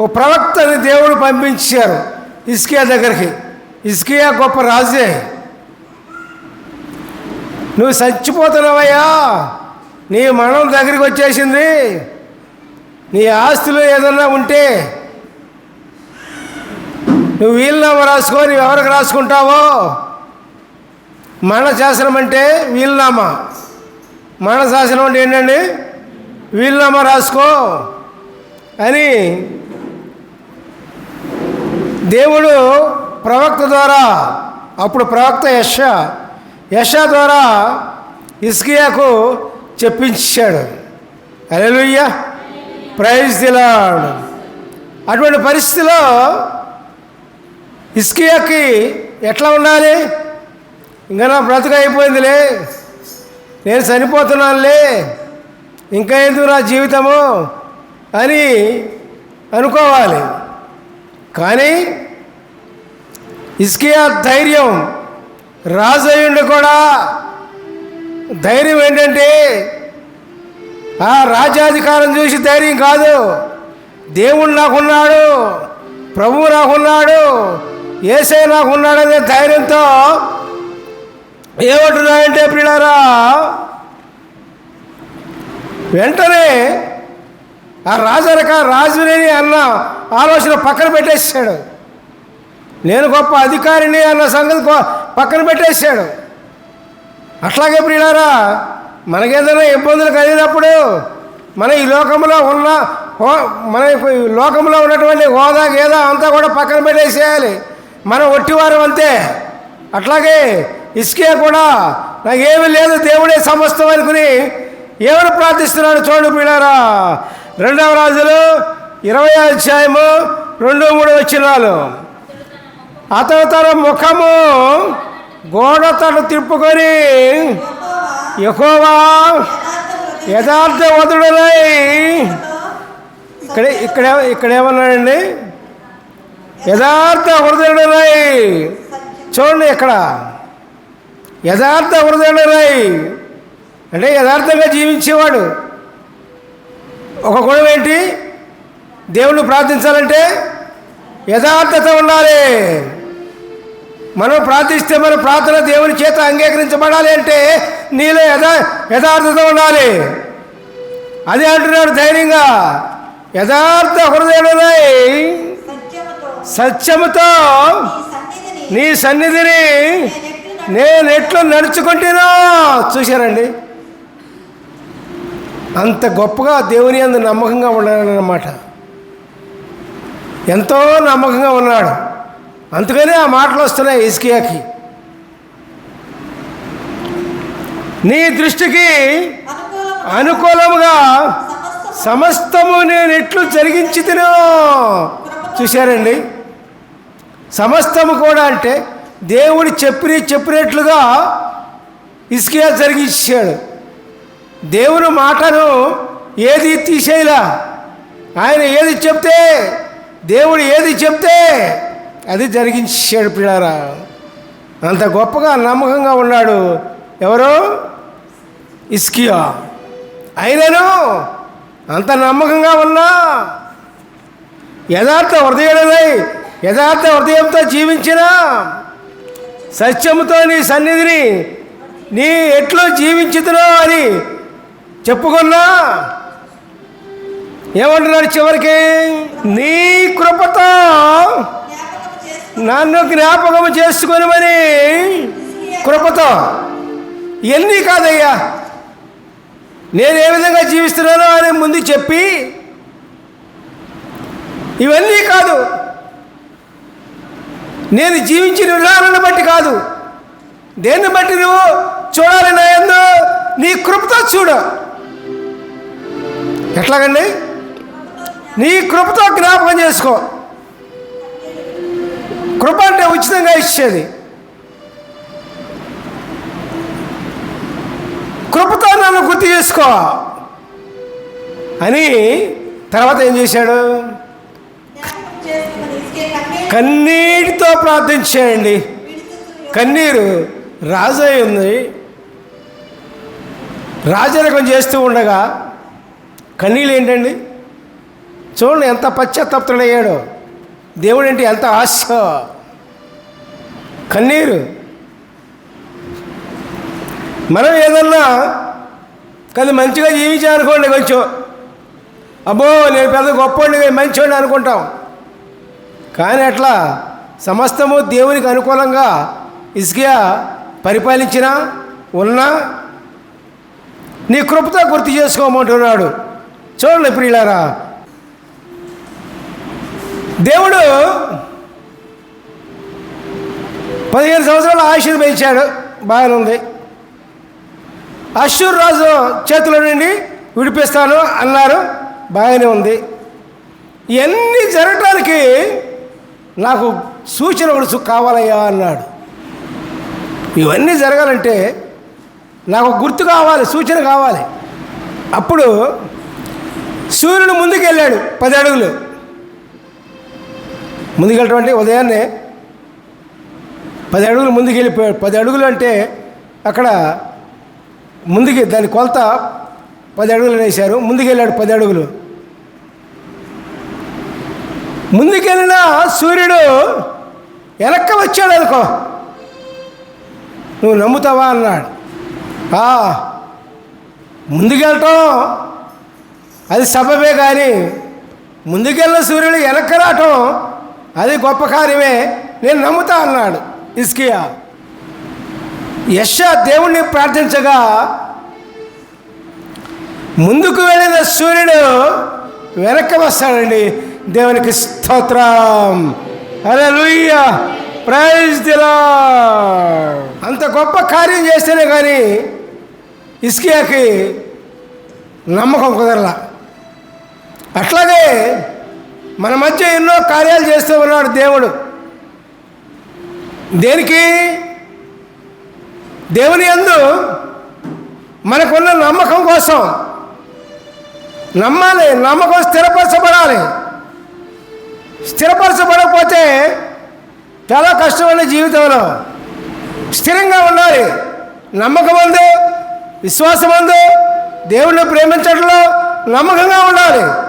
ఓ ప్రవక్తని దేవుడు పంపించారు ఇస్కియా దగ్గరికి. ఇస్కియా గొప్ప రాజే. నువ్వు చచ్చిపోతున్నావయ్యా. నీ మరణం దగ్గరికి వచ్చేసింది. నీ ఆస్తులు ఏదన్నా ఉంటే నువ్వు వీలునామా రాసుకో నువ్వు ఎవరికి రాసుకుంటావో? మరణ శాసనం అంటే వీలునామా. మరణ శాసనం అంటే ఏంటండి? వీలునామా రాసుకో అని దేవుడు ప్రవక్త ద్వారా అప్పుడు ప్రవక్త యశ యశ ద్వారా ఇస్కియాకు చెప్పించాడు. అలెలుయ్య ప్రైజ్ దిలాడు అటువంటి పరిస్థితిలో ఇస్కియాకి ఎట్లా ఉండాలి? ఇంకా నా బ్రతుకు అయిపోయిందిలే. నేను చనిపోతున్నానులే. ఇంకా ఎందుకు నా జీవితము? అని అనుకోవాలి. కానీ ఇస్కియా ధైర్యం రాజయ్యుండి కూడా ధైర్యం ఏంటంటే ఆ రాజ్యాధికారం చూసి ధైర్యం కాదు. దేవుడు నాకున్నాడు ప్రభువు నాకున్నాడు ఏసే నాకున్నాడనే ధైర్యంతో ఏమంటున్నాయంటే పిల్లరా వెంటనే ఆ రాజరక రాజుని అన్న ఆలోచన పక్కన పెట్టేసాడు. నేను గొప్ప అధికారిని అన్న సంగతి పక్కన పెట్టేసాడు. అట్లాగే ప్రియులారా మనకేదైనా ఇబ్బందులు కలిగినప్పుడు మన ఈ లోకంలో ఉన్న మన ఈ లోకంలో ఉన్నటువంటి హోదా గేదా అంతా కూడా పక్కన పెట్టేసేయాలి. మనం ఒట్టివారం అంతే. అట్లాగే ఇసుకే కూడా నాకేమీ లేదు దేవుడే సమస్తం అనుకుని ఎవరు ప్రార్థిస్తున్నాడు చూడు పిల్లారా రెండవ రాజులు ఇరవై అధ్యాయము రెండు మూడు వచ్చినాలు అతను తన ముఖము గోడ తను తిప్పుకొని ఎక్కువగా యథార్థ వదుడనై ఇక్కడ ఇక్కడ ఇక్కడ ఏమన్నాడండి? యథార్థ హృదయుడనై చూడండి ఇక్కడ. యథార్థ హృదయుడనై అంటే యథార్థంగా జీవించేవాడు. ఒక గుణం ఏంటి? దేవుణ్ణి ప్రార్థించాలంటే యథార్థత ఉండాలి. మనం ప్రార్థిస్తే మన ప్రార్థన దేవుని చేత అంగీకరించబడాలి అంటే నీలో యథా యథార్థత ఉండాలి. అదే అంటున్నాడు ధైర్యంగా యథార్థ హృదయుడనై సత్యముతో నీ సన్నిధిని నేను ఎట్లు నడుచుకుంటున్నా చూశారండి? అంత గొప్పగా దేవుని అందు నమ్మకంగా ఉండాలన్నమాట. ఎంతో నమ్మకంగా ఉన్నాడు. అందుకనే ఆ మాటలు వస్తున్నాయి ఇస్కియాకి నీ దృష్టికి అనుకూలముగా సమస్తము నేను ఎట్లు జరిగించి తినో చూశారండి. సమస్తము కూడా అంటే దేవుడు చెప్పిన చెప్పినట్లుగా ఇస్కియా జరిగించాడు. దేవుని మాటను ఏది తీసేయలా? ఆయన ఏది చెప్తే దేవుడు ఏది చెప్తే అది జరిగించాడు పిల్లారా అంత గొప్పగా నమ్మకంగా ఉన్నాడు. ఎవరు? ఇస్కియా అయినను అంత నమ్మకంగా ఉన్నా. యథార్థ హృదయుడనై యథార్థ హృదయంతో జీవించిన సత్యముతో నీ సన్నిధిని నీ ఎట్లు జీవించుతున్నావు అని చెప్పుకున్నా. ఏమంటున్నాడు చివరికి? నీ కృపతో నన్ను జ్ఞాపకం చేసుకొని మరి కృపతో. ఎన్ని కాదయ్యా? నేను ఏ విధంగా జీవిస్తున్నానో అని ముందు చెప్పి ఇవన్నీ కాదు. నేను జీవించిన విధానాన్ని బట్టి కాదు. దేన్ని బట్టి నువ్వు చూడాలి నా ఎందు నీ కృపతో చూడు. ఎట్లాగండి? నీ కృపతో జ్ఞాపకం చేసుకో. కృప అంటే ఉచితంగా ఇచ్చేది. కృపతో నన్ను గుర్తు చేసుకో. అని తర్వాత ఏం చేశాడు? కన్నీరు కన్నీటితో ప్రార్థించేయండి విడుచుచున్న కన్నీరు రాజై ఉంది. రాజరకం చేస్తూ ఉండగా కన్నీళ్ళు ఏంటండి? చూడండి ఎంత పశ్చాత్తప్తుడయ్యాడు దేవుడు అంటే ఎంత ఆశ. కన్నీరు. మనం ఏదన్నా కానీ మంచిగా జీవించాలనుకోండి కొంచెం. అబ్బో నేను పెద్ద గొప్పవాడిని మంచివాడిని అనుకుంటాం. కానీ అట్లా సమస్తము దేవునికి అనుకూలంగా ఇసుకయా పరిపాలించినా ఉన్నా నీ కృపతో గుర్తు చేసుకోమంటున్నాడు. చూడండి ప్రియులారా దేవుడు పదిహేను సంవత్సరాలు ఆయుష్ను పెంచాడు బాగానే ఉంది. అశ్వర్ రాజు చేతుల నుండి విడిపిస్తాను అన్నారు. బాగానే ఉంది. ఇవన్నీ జరగటానికి నాకు సూచన గుడుసు కావాలయ్యా అన్నాడు. ఇవన్నీ జరగాలంటే నాకు గుర్తు కావాలి సూచన కావాలి. అప్పుడు సూర్యుడు ముందుకు వెళ్ళాడు పది అడుగులు. ముందుకెళ్ళటం అంటే ఉదయాన్నే పది అడుగులు ముందుకెళ్ళి పది అడుగులు అంటే అక్కడ ముందుకి దాని కొలత పది అడుగులు వేశారు ముందుకెళ్ళాడు పది అడుగులు. ముందుకెళ్ళిన సూర్యుడు వెనక్క వచ్చాడు అనుకో. నువ్వు నమ్ముతావా? అన్నాడు. ముందుకెళ్ళటం అది సబబే కానీ ముందుకెళ్ళిన సూర్యుడు వెనక్కి రావటం అది గొప్ప కార్యమే. నేను నమ్ముతా అన్నాడు ఇస్కియా యశ దేవుణ్ణి ప్రార్థించగా ముందుకు వెళ్ళిన సూర్యుడు వెనక్కి వస్తాడండి. దేవునికి స్తోత్రం. అరే లూయ ప్రైజ్ దిలా అంత గొప్ప కార్యం చేస్తేనే కానీ ఇస్కియాకి నమ్మకం కుదరలా. అట్లాగే మన మధ్య ఎన్నో కార్యాలు చేస్తూ ఉన్నాడు దేవుడు. దేనికి? దేవుని యందు మనకున్న నమ్మకం కోసం. నమ్మాలి నమ్మకం స్థిరపరచబడాలి. స్థిరపరచబడకపోతే చాలా కష్టమైన జీవితంలో స్థిరంగా ఉండాలి. నమ్మకం అందు విశ్వాసం అందు దేవుణ్ణి ప్రేమించడంలో నమ్మకంగా ఉండాలి.